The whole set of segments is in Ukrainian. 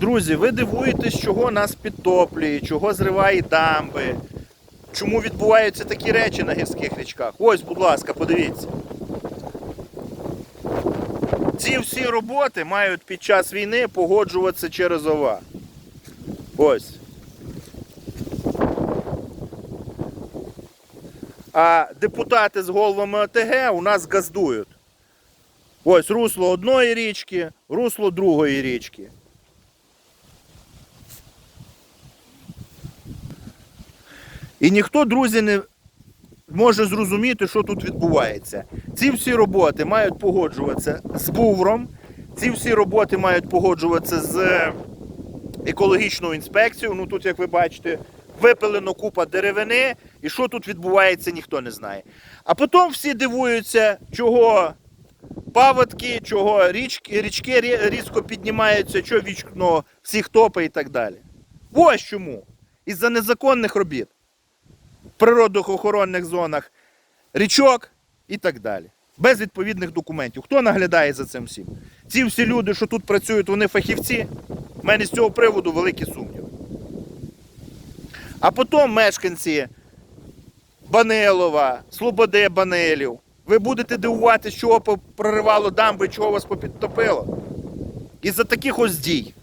Друзі, ви дивуєтесь, чого нас підтоплює, чого зриває дамби, чому відбуваються такі речі на гірських річках. Ось, будь ласка, подивіться. Ці всі роботи мають під час війни погоджуватися через ОВА. Ось. А депутати з головами ОТГ у нас газдують. Ось русло одної річки, русло другої річки. І ніхто, друзі, не може зрозуміти, що тут відбувається. Ці всі роботи мають погоджуватися з Бувром, ці всі роботи мають погоджуватися з е, екологічною інспекцією. Ну тут, як ви бачите, випилено купа деревини, і що тут відбувається, ніхто не знає. А потім всі дивуються, чого паводки, чого річки, річки різко піднімаються, чого вічно всіх топи і так далі. Ось чому. Із-за незаконних робіт природоохоронних зонах річок і так далі. Без відповідних документів. Хто наглядає за цим всім? Ці всі люди, що тут працюють, вони фахівці. У мене з цього приводу великі сумніви. А потім мешканці Банилова, Слободи Банилів. Ви будете дивуватися, чого проривало дамби, чого вас попідтопило. Із-за таких ось дій.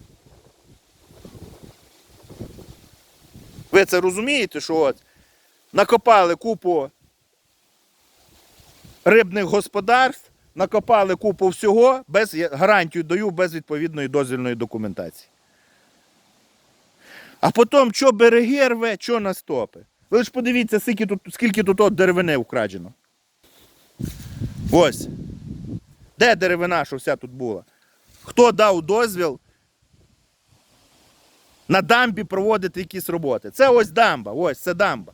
Ви це розумієте, що от накопали купу рибних господарств, накопали купу всього, без, гарантію даю, без відповідної дозвільної документації. А потім, що береги рве, що на стопи. Ви ж подивіться, скільки тут, скільки тут от деревини вкрадено. Ось. Де деревина, що вся тут була? Хто дав дозвіл на дамбі проводити якісь роботи? Це ось дамба, ось це дамба.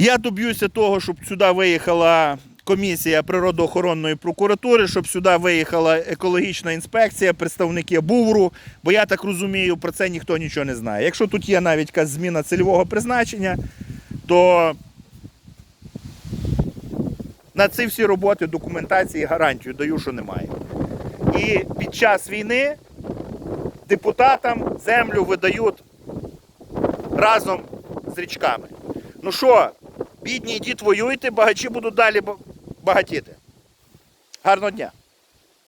Я доб'юся того, щоб сюди виїхала комісія природоохоронної прокуратури, щоб сюди виїхала екологічна інспекція, представники БУВРу, бо я так розумію, про це ніхто нічого не знає. Якщо тут є навіть якась зміна цільового призначення, то на ці всі роботи документації гарантію даю, що немає. І під час війни депутатам землю видають разом з річками. Ну що, бідні, йдіть воюйте, багачі будуть далі багатіти. Гарного дня!